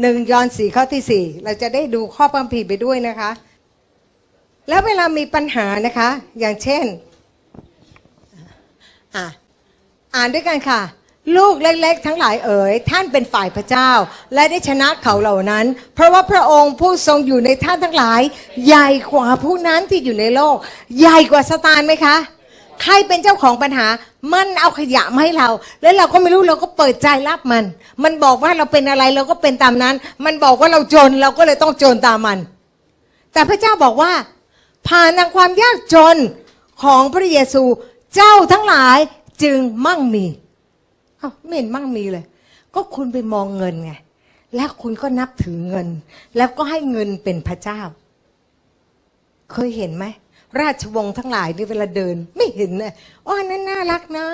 หนึ่งยอนสี่ข้อที่สี่เราจะได้ดูข้อความผิดไปด้วยนะคะ แล้วเวลามีปัญหานะคะ อย่างเช่นอะอ่านด้วยกันค่ะ ลูกเล็กๆ ทั้งหลายเอ๋ยท่านเป็นฝ่ายพระเจ้า และได้ชนะเขาเหล่านั้น เพราะว่าพระองค์ผู้ทรงอยู่ในท่านทั้งหลาย ใหญ่กว่าผู้นั้นที่อยู่ในโลก ใหญ่กว่าสตานไหมคะใใครเป็นเจ้าของปัญหา มันเอาขยะมาให้เรา แล้วเราก็ไม่รู้เราก็เปิดใจรับมัน มันบอกว่าเราเป็นอะไรเราก็เป็นตามนั้น มันบอกว่าเราจนเราก็เลยต้องจนตามมัน แต่พระเจ้าบอกว่า ผ่านทางความยากจนของพระเยซู เจ้าทั้งหลายจึงมั่งมีเอ้าไม่เห็นมั่งมีเลย ก็คุณไปมองเงินไงแล้วคุณก็นับถือเงิน แล้วก็ให้เงินเป็นพระเจ้า เคยเห็นไหม ราชวงศ์ทั้งหลายนี่เวลาเดิน ไม่เห็นเลยอ๋ออันนั้นน่ารักนะ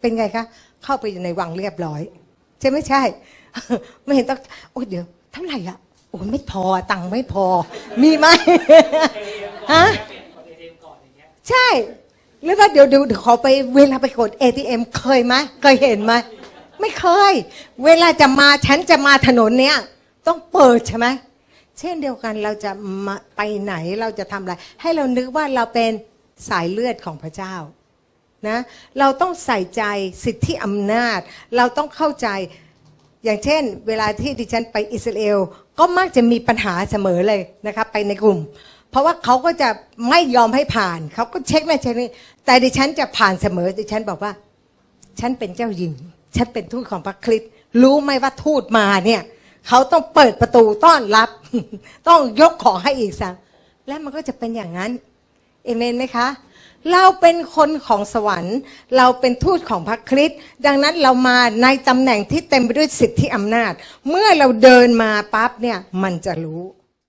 เป็นไงคะ เข้าไปอยู่ในวังเรียบร้อย ใช่ไม่ใช่ ไม่เห็นต้องโอ้ยเดี๋ยวเท่าไหร่อะโอ้ยไม่พอตังค์ไม่พอ มีไหมฮะใช่หรือว่าเดี๋ยวเดี๋ยวเดี๋ยวขอไปเวลาไปกด ATM เคยไหมเคยเห็นไหมไม่เคย เวลาจะมาฉันจะมาถนนเนี้ยต้องเปิดใช่ไหม เช่นเดียวกันเราจะมาไปไหนเราจะทำอะไร ให้เรานึกว่าเราเป็นสายเลือดของพระเจ้านะเราต้องใส่ใจสิทธิอำนาจ เราต้องเข้าใจอย่างเช่น เวลาที่ดิฉันไปอิสราเอลก็มักจะมีปัญหาเสมอเลยนะครับไปในกลุ่ม เพราะว่าเขาก็จะไม่ยอมให้ผ่าน เขาก็เช็คแม่เช็คนี่แต่ดิฉันจะผ่านเสมอ ดิฉันบอกว่า ฉันเป็นเจ้าหญิง ฉันเป็นทูตของพระคริสต์รู้ไหมว่าทูตมาเนี่ย เขาต้องเปิดประตูต้อนรับ ต้องยกของให้อีกสักและมันก็จะเป็นอย่างนั้นเอเมนไหมคะ เราเป็นคนของสวรรค์ เราเป็นทูตของพระคริสต์ดังนั้นเรามาในตำแหน่งที่เต็มไปด้วยสิทธิอำนาจ เมื่อเราเดินมาปั๊บเนี่ยมันจะรู้